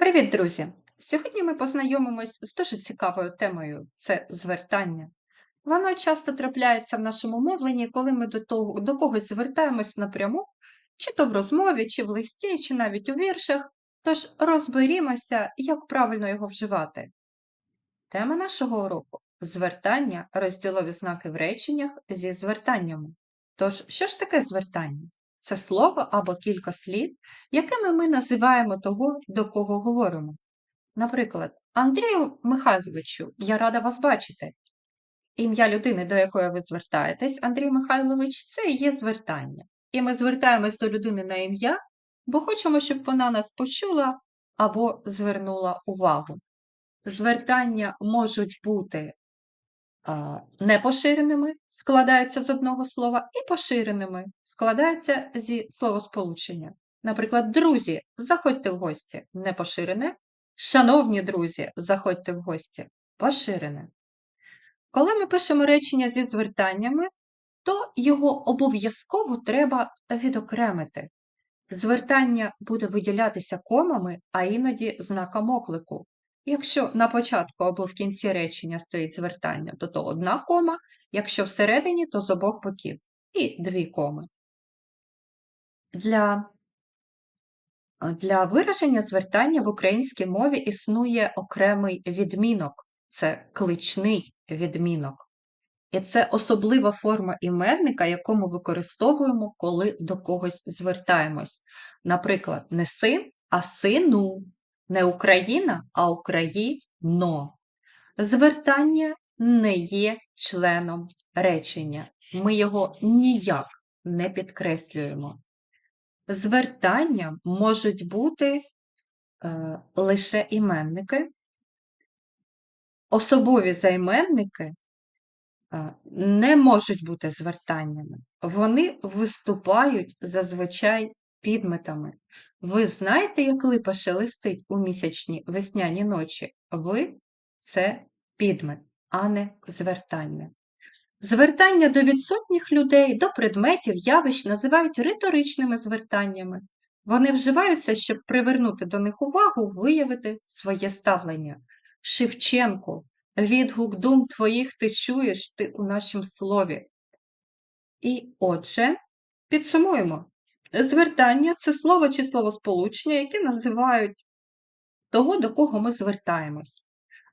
Привіт, друзі! Сьогодні ми познайомимось з дуже цікавою темою це звертання. Воно часто трапляється в нашому мовленні, коли ми до того, до когось звертаємось напряму, чи то в розмові, чи в листі, чи навіть у віршах. Тож розберімося, як правильно його вживати. Тема нашого уроку звертання, розділові знаки в реченнях зі звертаннями. Тож, що ж таке звертання? Це слово або кілька слів, якими ми називаємо того, до кого говоримо. Наприклад, Андрію Михайловичу, я рада вас бачити. Ім'я людини, до якої ви звертаєтесь, Андрій Михайлович, це і є звертання. І ми звертаємось до людини на ім'я, бо хочемо, щоб вона нас почула або звернула увагу. Звертання можуть бути непоширеними, складаються з одного слова, і поширеними, складаються зі словосполучення. Наприклад, друзі, заходьте в гості непоширене, шановні друзі, заходьте в гості поширене. Коли ми пишемо речення зі звертаннями, то його обов'язково треба відокремити. Звертання буде виділятися комами, а іноді знаком оклику. Якщо на початку або в кінці речення стоїть звертання, то то одна кома, якщо всередині, то з обох боків. І дві коми. Для для вираження звертання в українській мові існує окремий відмінок це кличний відмінок. І це особлива форма іменника, яку ми використовуємо, коли до когось звертаємось. Наприклад, не син, а сину, не Україна, а Україно. Звертання не є членом речення. Ми його ніяк не підкреслюємо. Звертання можуть бути е, лише іменники, особові займенники не можуть бути звертаннями. Вони виступають зазвичай підметами. Ви знаєте, як липа шелестить у місячні весняні ночі? Ви це підмет, а не звертання. Звертання до відсутніх людей, до предметів, явищ називають риторичними звертаннями. Вони вживаються, щоб привернути до них увагу, виявити своє ставлення. Шевченко Відгук дум твоїх ти чуєш ти у нашім слові. І отже, підсумуємо. Звертання це слово чи словосполучення, яке називають того, до кого ми звертаємось.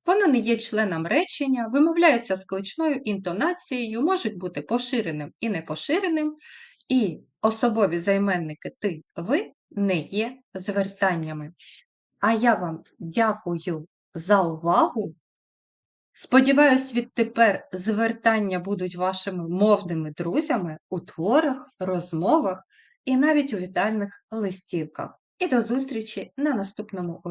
Воно не є членом речення, вимовляється з кличною інтонацією, можуть бути поширеним і непоширеним, і особові займенники ти, ви не є звертаннями. А я вам дякую за увагу. Сподіваюсь, відтепер звертання будуть вашими мовними друзями у творах, розмовах і навіть у вітальних листівках. І до зустрічі на наступному.